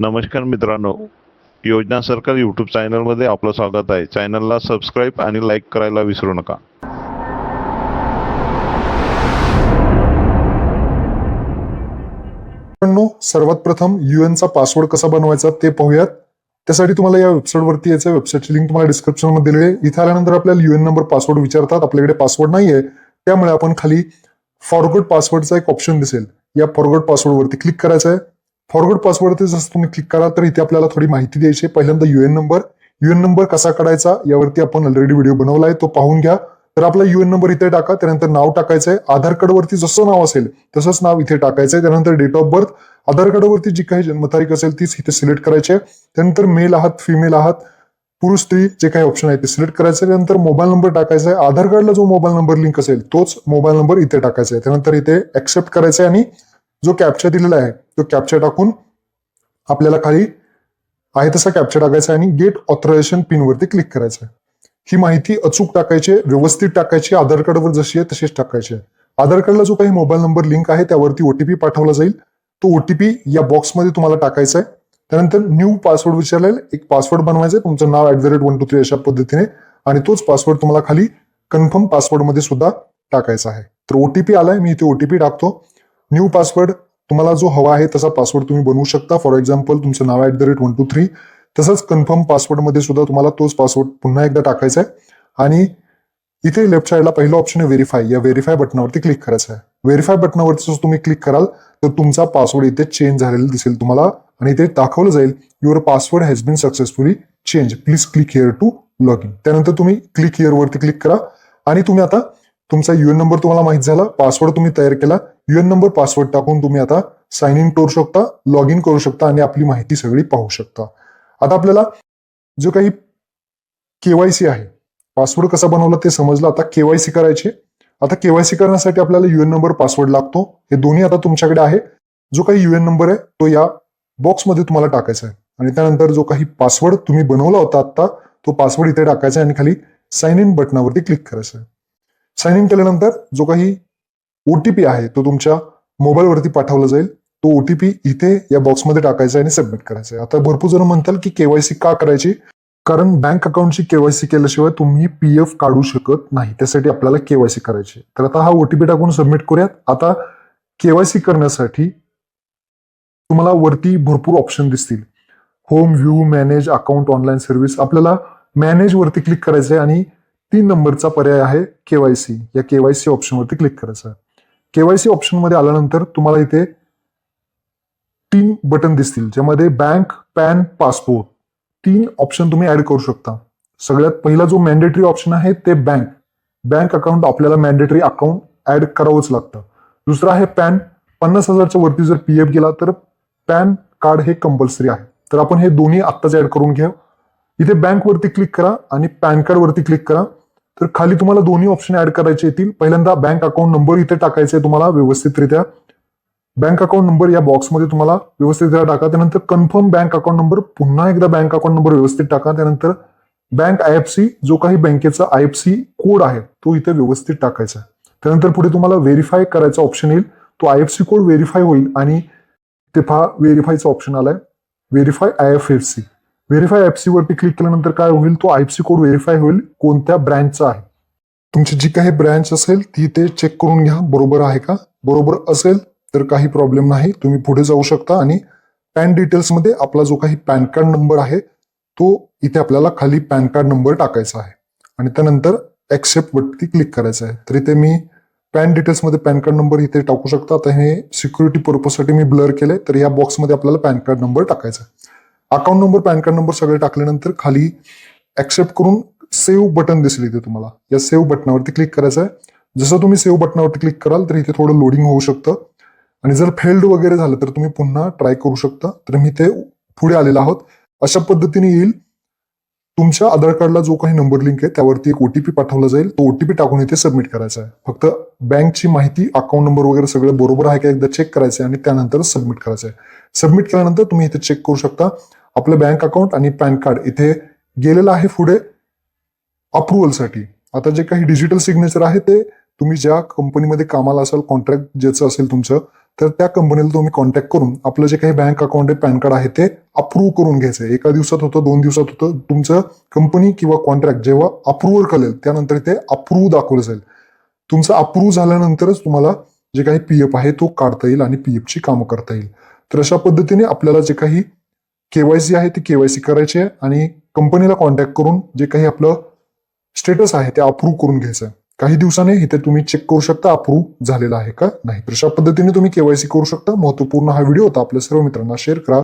नमस्कार मित्रांनो. योजना सर्कल यूट्यूब चॅनलमध्ये आपलं स्वागत आहे. चॅनलला सबस्क्राईब आणि लाईक करायला विसरू नका. सर्वात प्रथम युएनचा चा पासवर्ड कसा बनवायचा ते पाहूयात. त्यासाठी तुम्हाला या वेबसाईटवरती यायचं वेबसाईटची लिंक तुम्हाला डिस्क्रिप्शनमध्ये दिलेली आहे. इथे आल्यानंतर आपल्याला युएन नंबर पासवर्ड विचारतात. आपल्याकडे पासवर्ड नाहीये. त्यामुळे आपण खाली फॉरवर्ड पासवर्डचा एक ऑप्शन दिसेल. या फॉरगड पासवर्ड वरती क्लिक करायचं आहे फॉरवर्ड पासवर्ड जसं तुम्ही क्लिक करा तर इथे आपल्याला थोडी माहिती द्यायची आहे. पहिल्यांदा युएन नंबर युएन नंबर कसा काढायचा यावरती आपण ऑलरेडी व्हिडिओ बनवला आहे तो पाहून घ्या. तर आपला युएन नंबर इथे टाका त्यानंतर नाव टाकायचं आहे आधार कार्ड वरती जसं नाव असेल तसंच नाव इथे टाकायचं आहे त्यानंतर डेट ऑफ बर्थ आधार कार्डवरती जी काही जन्मतारीख असेल तीच इथे सिलेक्ट करायची आहे. त्यानंतर मेल आहात फिमेल आहात पुरुष स्त्री जे काही ऑप्शन आहे ते सिलेक्ट करायचं आहे त्यानंतर मोबाईल नंबर टाकायचा आहे आधार कार्डला जो मोबाईल नंबर लिंक असेल तोच मोबाईल नंबर इथे टाकायचा आहे त्यानंतर इथे ऍक्सेप्ट करायचं आहे आणि जो कॅप्चर दिलेला आहे तो कॅप्चर टाकून आपल्याला खाली आहे तसा कॅप्चर टाकायचा आहे आणि गेट ऑथरायझेशन पिन वरती क्लिक करायचं आहे. ही माहिती अचूक टाकायची व्यवस्थित टाकायची आधार कार्डवर जशी आहे तशीच टाकायची आहे. आधार कार्डला जो काही मोबाईल नंबर लिंक आहे त्यावरती ओटीपी पाठवला जाईल. तो ओटीपी या बॉक्समध्ये तुम्हाला टाकायचा आहे. त्यानंतर न्यू पासवर्ड विचारलेल एक पासवर्ड बनवायचा आहे. तुमचं नाव at the rate one two three अशा पद्धतीने. आणि तोच पासवर्ड तुम्हाला खाली कन्फर्म पासवर्डमध्ये सुद्धा टाकायचा आहे. तर ओटीपी आलाय. मी इथे ओटीपी टाकतो. न्यू पासवर्ड तुम्हाला जो हवा आहे तसा पासवर्ड तुम्ही बनवू शकता. फॉर एक्झाम्पल तुमचं नाव at the rate one two three तसंच कन्फर्म पासवर्डमध्ये सुद्धा तुम्हाला तोच पासवर्ड पुन्हा एकदा टाकायचा आहे. आणि इथे लेफ्ट साईडला पहिलं ऑप्शन आहे व्हेरीफाय या व्हेरीफाय बटनावरती क्लिक करायचं आहे. व्हेरीफाय बटनावरती जर तुम्ही क्लिक कराल तर तुमचा पासवर्ड इथे चेंज झालेला दिसेल तुम्हाला आणि इथे दाखवलं जाईल your password has been successfully change please click here to log in त्यानंतर तुम्ही क्लिक हिअर वरती क्लिक करा. आणि तुम्ही आता तुमचा युएन नंबर तुम्हाला माहीत झाला. पासवर्ड तुम्ही तयार केला. युएन नंबर पासवर्ड टाकून तुम्ही आता साइन इन करू शकता लॉग इन करू शकता आणि आपली माहिती सगळी पाहू शकता. आता आपल्याला जो काही केवायसी आहे पासवर्ड कसा बनवला ते समजलं. आता केवायसी करायची. आता केवायसी करण्यासाठी आपल्याला युएन नंबर पासवर्ड लागतो. हे दोन्ही आता तुमच्याकडे आहे. जो काही युएन नंबर आहे तो या बॉक्समध्ये तुम्हाला टाकायचा आहे. आणि त्यानंतर जो काही पासवर्ड तुम्ही बनवला होता आता तो पासवर्ड इथे टाकायचा आहे आणि खाली साइन इन बटनावरती क्लिक करायचं आहे. साइन इन केल्यानंतर जो काही ओटीपी आहे तो तुमच्या मोबाईलवरती पाठवला जाईल. तो ओटीपी इथे या बॉक्समध्ये टाकायचा आहे आणि सबमिट करायचा आहे. आता भरपूर जण म्हणताल की केवायसी का करायची? कारण बँक अकाउंटची केवायसी केल्याशिवाय तुम्ही पी एफ काढू शकत नाही. त्यासाठी आपल्याला केवायसी करायची तर आता हा ओटीपी टाकून सबमिट करूयात. आता केवायसी करण्यासाठी तुम्हाला वरती भरपूर ऑप्शन दिसतील. Home view manage account online service आपल्याला मॅनेज वरती क्लिक करायचं आहे आणि तीन नंबरचा पर्याय आहे केवायसी या केवायसी ऑप्शनवरती क्लिक करायचं आहे. केवायसी ऑप्शनमध्ये आल्यानंतर तुम्हाला इथे तीन बटन दिसतील ज्यामध्ये बँक पॅन पासपोर्ट तीन ऑप्शन तुम्ही ऍड करू शकता. सगळ्यात पहिला जो मॅन्डेटरी ऑप्शन आहे ते बँक बँक अकाउंट आपल्याला मॅन्डेटरी अकाउंट ऍड करावंच लागतं. दुसरं आहे पॅन पन्नास हजारच्या वरती जर पी एफ गेला तर पॅन कार्ड हे कंपल्सरी आहे. तर आपण हे दोन्ही आत्ताच ऍड करून घ्या इथे बँक वरती क्लिक करा आणि पॅन कार्ड वरती क्लिक करा. तर खाली तुम्हाला दोन्ही ऑप्शन ऍड करायचे येतील. पहिल्यांदा बँक अकाउंट नंबर इथे टाकायचा आहे तुम्हाला व्यवस्थितरित्या. बँक अकाउंट नंबर या बॉक्समध्ये तुम्हाला व्यवस्थितरित्या टाका. त्यानंतर कन्फर्म बँक अकाउंट नंबर पुन्हा एकदा बँक अकाउंट नंबर व्यवस्थित टाका. त्यानंतर बँक आय एफ सी जो काही बँकेचा आय एफ सी कोड आहे तो इथे व्यवस्थित टाकायचा आहे. त्यानंतर पुढे तुम्हाला व्हेरीफाय करायचा ऑप्शन येईल. तो I F C code verify होईल आणि ते पहा व्हेरीफायचा ऑप्शन आलाय. Verify I F F C verify FC वरती क्लिक केल्यानंतर काय होईल? तो I F C code verify होईल कोणत्या ब्रँचचा आहे. तुमची जी काही ब्रँच असेल ती ते चेक करून घ्या. बरोबर आहे का? बरोबर असेल तर काही प्रॉब्लेम नाही. तुम्ही पुढे जाऊ शकता आणि पॅन डिटेल्समध्ये आपला जो काही पॅन कार्ड नंबर आहे तो इथे आपल्याला खाली पॅन कार्ड नंबर टाकायचा आहे. आणि त्यानंतर एक्सेप्ट वरती क्लिक करायचं आहे. तर इथे मी पॅन डिटेल्समध्ये पॅन कार्ड नंबर इथे टाकू शकता. आता हे सिक्युरिटी पर्पजसाठी मी ब्लर केले तर या बॉक्समध्ये आपल्याला पॅन कार्ड नंबर टाकायचा आहे. Account number PAN card number सगळे टाकल्यानंतर खाली ऍक्सेप्ट करून सेव्ह बटन दिसेल इथे तुम्हाला. या सेव्ह बटनावरती क्लिक करायचं आहे. जसं तुम्ही सेव्ह बटनावरती क्लिक कराल तर इथे थोडं लोडिंग होऊ शकतं. आणि जर फेल्ड वगैरे झालं तर तुम्ही पुन्हा ट्राय करू शकता. तर मी ते पुढे आलेलो आहोत. अशा पद्धतीने येईल. तुमच्या आधार कार्डला जो काही नंबर लिंक आहे त्यावरती एक ओटीपी पाठवला जाईल. तो ओटीपी टाकून इथे सबमिट करायचा आहे. फक्त बँकची माहिती अकाउंट नंबर वगैरे सगळं बरोबर आहे का एकदा चेक करायचं आहे आणि त्यानंतर सबमिट करायचं आहे. सबमिट केल्यानंतर तुम्ही इथे चेक करू शकता. आपलं बँक अकाउंट आणि पॅन कार्ड इथे गेलेलं आहे पुढे. अप्रुव्हलसाठी आता जे काही डिजिटल सिग्नेचर आहे ते तुम्ही ज्या कंपनीमध्ये कामाला असाल कॉन्ट्रॅक्ट ज्याचं असेल तुमचं तर त्या कंपनीला तुम्ही कॉन्टॅक्ट करून आपलं जे काही बँक अकाउंट आहे पॅन कार्ड आहे ते अप्रूव्ह करून घ्यायचं आहे. एका दिवसात होतं दोन दिवसात होतं तुमचं कंपनी किंवा कॉन्ट्रॅक्ट जेव्हा अप्रूव्हल करेल त्यानंतर ते अप्रूव्ह दाखवलं जाईल. तुमचं अप्रूव्ह झाल्यानंतरच तुम्हाला जे काही पी एफ आहे तो काढता येईल आणि पी एफची कामं करता येईल. तर अशा पद्धतीने आपल्याला जे काही केवायसी आहे ती केवायसी करायची आहे आणि कंपनीला कॉन्टॅक्ट करून जे काही आपलं स्टेटस आहे ते अप्रूव्ह करून घ्यायचं आहे. काही दिवसाने इथे तुम्ही चेक करू शकता अप्रूव्ह झालेला आहे का नाही. तर अशा पद्धतीने तुम्ही केवायसी करू शकता. महत्त्वपूर्ण हा व्हिडिओ होता. आपल्या सर्व मित्रांना शेअर करा.